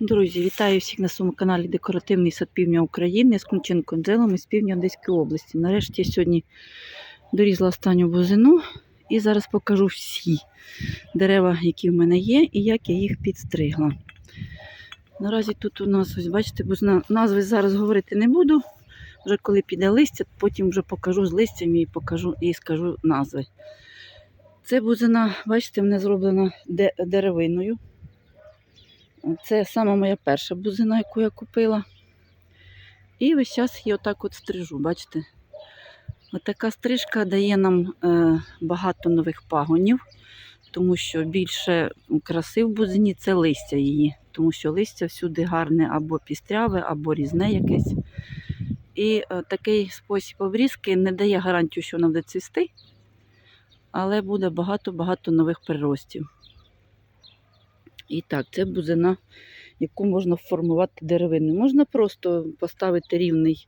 Друзі, вітаю всіх на своєму каналі Декоративний сад півдня України з Кунченко Анджелом із півдня Одеської області. Нарешті я сьогодні дорізла останню бузину і зараз покажу всі дерева, які в мене є, і як я їх підстригла. Наразі тут у нас, ось бачите, бузина, назви зараз говорити не буду. Вже коли піде листя, потім вже покажу з листям і покажу і скажу назви. Це бузина, бачите, в мене зроблена деревиною. Це сама моя перша бузина, яку я купила. І весь час її отак от стрижу, бачите? Отака стрижка дає нам е, багато нових пагонів, тому що більше краси в бузині це листя її, тому що листя всюди гарне або пістряве, або різне якесь. І е, такий спосіб обрізки не дає гарантію, що вона буде цвісти, але буде багато-багато нових приростів. І так, це бузина, яку можна формувати деревини. Можна просто поставити рівний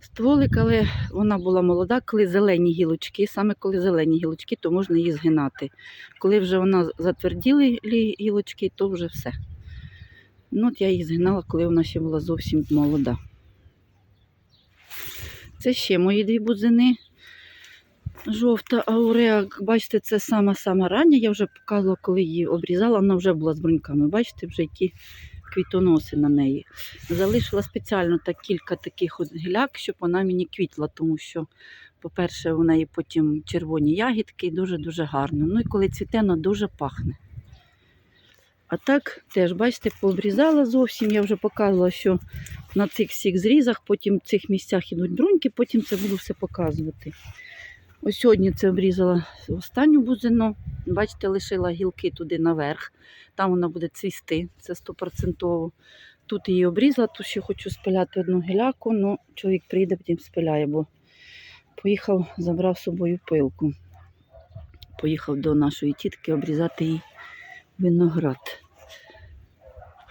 стволик, але вона була молода, коли зелені гілочки, саме коли зелені гілочки, то можна її згинати. Коли вже вона затверділи гілочки, то вже все. Ну, от я її згинала, коли вона ще була зовсім молода. Це ще мої дві бузини. Жовта ауреа, бачите, це сама-сама рання. Я вже показувала, коли її обрізала, вона вже була з бруньками. Бачите, вже які квітоноси на неї. Залишила спеціально так кілька таких от гіляк, щоб вона мені квітла, тому що, по-перше, у неї потім червоні ягідки дуже-дуже гарно. Ну і коли цвіте, вона дуже пахне. А так теж, бачите, пообрізала зовсім. Я вже показувала, що на цих всіх зрізах, потім в цих місцях ідуть бруньки, потім це буду все показувати. Ось сьогодні це обрізала останню бузину. Бачите, лишила гілки туди наверх. Там вона буде цвісти, це стопроцентово. Тут її обрізала, тут ще хочу спиляти одну гіляку, ну чоловік прийде, потім спиляє, бо поїхав, забрав з собою пилку. Поїхав до нашої тітки обрізати їй виноград.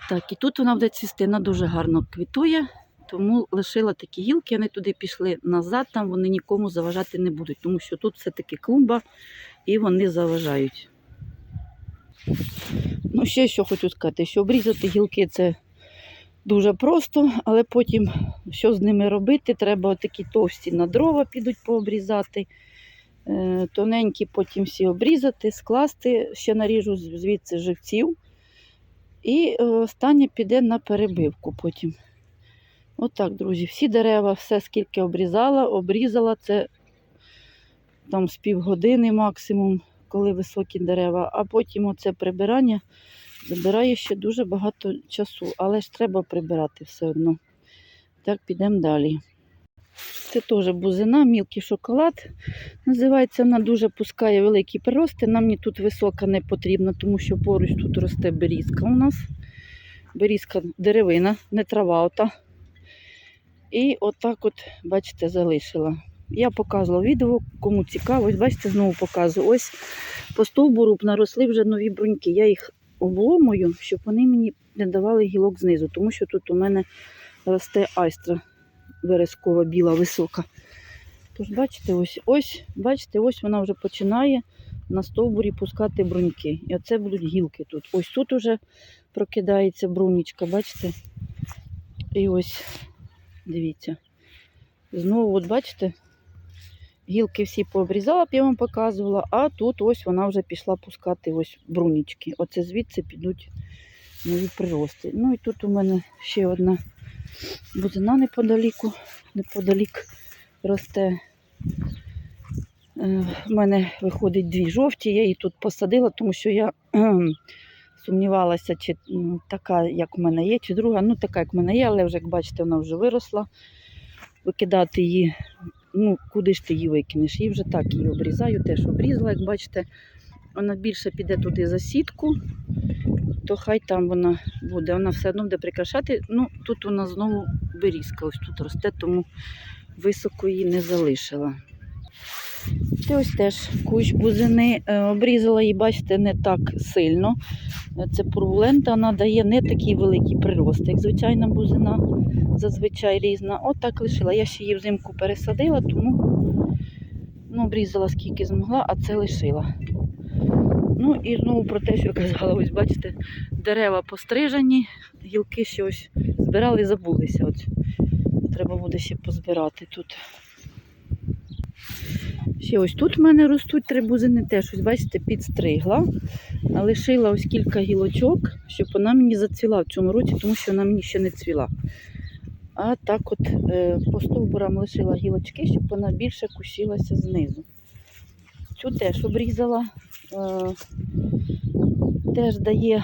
Так, і тут вона буде цвісти, вона дуже гарно квітує. Тому лишила такі гілки, вони туди пішли назад, там вони нікому заважати не будуть, тому що тут все-таки клумба і вони заважають. Ну, ще що хочу сказати, що обрізати гілки це дуже просто, але потім що з ними робити? Треба такі товсті на дрова підуть пообрізати. Е, Тоненькі потім всі обрізати, скласти, ще наріжу звідси живців. І е, останнє піде на перебивку потім. Отак, друзі, всі дерева, все скільки обрізала, обрізала це там з півгодини максимум, коли високі дерева, а потім оце прибирання забирає ще дуже багато часу, але ж треба прибирати все одно. Так, підемо далі. Це теж бузина, мілкий шоколад. Називається, вона дуже пускає великі прирости. Нам мені тут висока не потрібна, тому що поруч тут росте берізка у нас. Берізка деревина, не трава ота. І отак от, бачите, залишила. Я показувала відео, кому цікаво. Бачите, знову показую. Ось по стовбуру наросли вже нові бруньки. Я їх обломую, щоб вони мені не давали гілок знизу, тому що тут у мене росте айстра верескова, біла, висока. Тож, бачите, ось, ось, бачите, ось вона вже починає на стовбурі пускати бруньки. І оце будуть гілки тут. Ось тут уже прокидається брунічка, бачите? І ось Дивіться. Знову, от бачите, гілки всі пообрізала, я вам показувала, а тут ось вона вже пішла пускати ось брунічки. Оце звідси підуть нові прирости. Ну і тут у мене ще одна бузина неподаліку, неподалік росте. Е, В мене виходить дві жовті, я її тут посадила, тому що я сумнівалася, чи така, як в мене є, чи друга. Ну, така, як в мене є, але вже, як бачите, вона вже виросла. Викидати її, ну, куди ж ти її викинеш? Її вже так її обрізаю, теж обрізала, як бачите, вона більше піде туди за сітку, то хай там вона буде. Вона все одно буде прикрашати. Ну, тут вона знову берізка ось тут росте, тому високо її не залишила. Це ось теж кущ бузини. Е, Обрізала її, бачите, не так сильно. Е, Це пурвулента, вона дає не такий великий прирост, як звичайна бузина, зазвичай різна. От так лишила. Я ще її взимку пересадила, тому ну, обрізала скільки змогла, а це лишила. Ну і знову про те, що казала, ось бачите, дерева пострижені, гілки ще ось збирали і забулися. От. Треба буде ще позбирати тут. Ще ось тут в мене ростуть три бузини, теж ось, бачите, підстригла. Лишила ось кілька гілочок, щоб вона мені зацвіла в цьому році, тому що вона мені ще не цвіла. А так от е, по стовбурам лишила гілочки, щоб вона більше кусилася знизу. Цю теж обрізала. Е, теж дає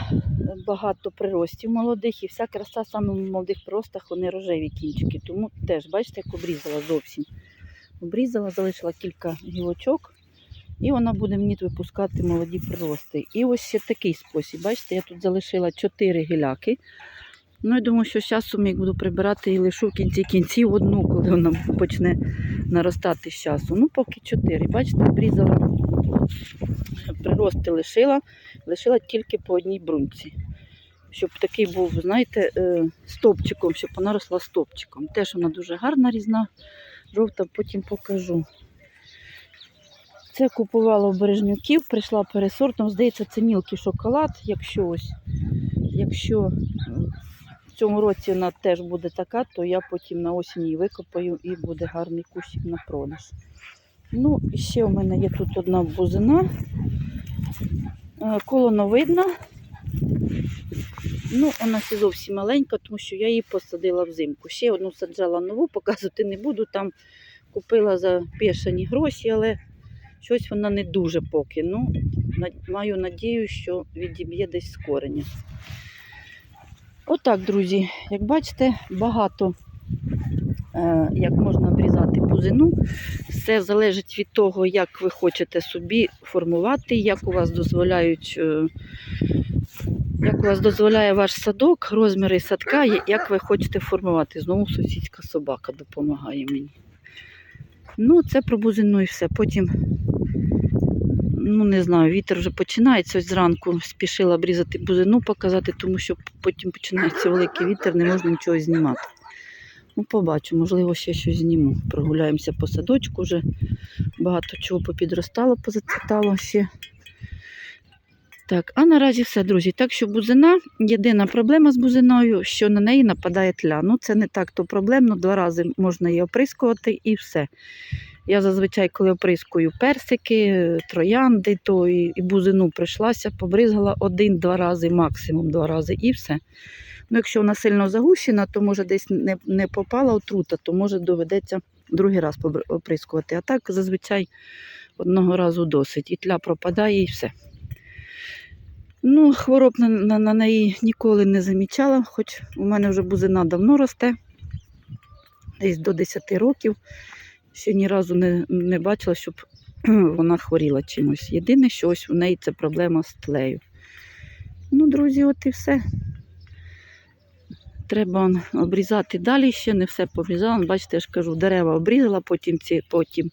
багато приростів молодих і вся краса саме в молодих приростах, вони рожеві кінчики. Тому теж, бачите, як обрізала зовсім. Обрізала, залишила кілька гілочок, і вона буде мені випускати молоді прирости. І ось ще такий спосіб. Бачите, я тут залишила 4 гіляки. Ну, я думаю, що з часом як буду прибирати і лишу в кінці кінців одну, коли вона почне наростати з часу. Ну, поки 4. Бачите, обрізала, прирости лишила, лишила тільки по одній брунці. Щоб такий був, знаєте, е, стопчиком, щоб вона росла стопчиком. Теж вона дуже гарна різна, жовта, потім покажу. Це купувала в Бережнюків, прийшла пересортом. Здається, це мілкий шоколад. Якщо ось, якщо в цьому році вона теж буде така, то я потім на осінь її викопаю і буде гарний кущик на продаж. Ну, і ще у мене є тут одна бузина. Е, Колоновидна. Ну, вона ще зовсім маленька, тому що я її посадила взимку. Ще одну саджала нову, показувати не буду. Там купила за пішані гроші, але щось вона не дуже поки. Ну, маю надію, що відіб'є десь з кореня. Отак, друзі, як бачите, багато е, як можна обрізати бузину. Все залежить від того, як ви хочете собі формувати, як у вас дозволяють. е, як у вас дозволяє ваш садок, розміри садка, як ви хочете формувати. Знову сусідська собака допомагає мені. Ну, це про бузину і все. Потім, ну не знаю, вітер вже починається. Ось зранку спішила обрізати бузину, показати, тому що потім починається великий вітер, не можна нічого знімати. Ну, побачу, можливо, ще щось зніму. Прогуляємося по садочку, вже багато чого попідростало, позацвітало ще. Так, а наразі все, друзі. Так що бузина, єдина проблема з бузиною, що на неї нападає тля. Ну, це не так то проблемно, два рази можна її оприскувати і все. Я зазвичай, коли оприскую персики, троянди, то і, і бузину прийшлася, побризгала один-два рази, максимум два рази, і все. Ну, якщо вона сильно загущена, то може десь не, не попала отрута, то може доведеться другий раз оприскувати. А так зазвичай одного разу досить. І тля пропадає, і все. Ну, хвороб на, на, на неї ніколи не замічала, хоч у мене вже бузина давно росте, десь до 10 років. Ще ні разу не, не бачила, щоб вона хворіла чимось. Єдине, що ось у неї це проблема з тлею. Ну, друзі, от і все. Треба обрізати далі ще, не все побрізала. Бачите, я ж кажу, дерева обрізала, потім, ці, потім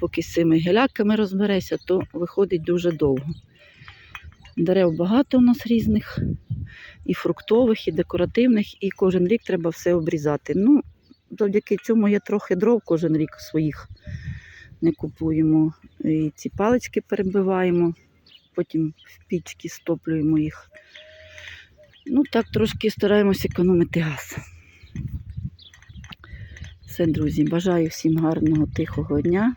поки з цими геляками розбереся, то виходить дуже довго. Дерев багато у нас різних, і фруктових, і декоративних, і кожен рік треба все обрізати. Ну, завдяки цьому я трохи дров кожен рік своїх не купуємо. І ці палички перебиваємо, потім в пічки стоплюємо їх. Ну, так трошки стараємося економити газ. Все, друзі, бажаю всім гарного, тихого дня.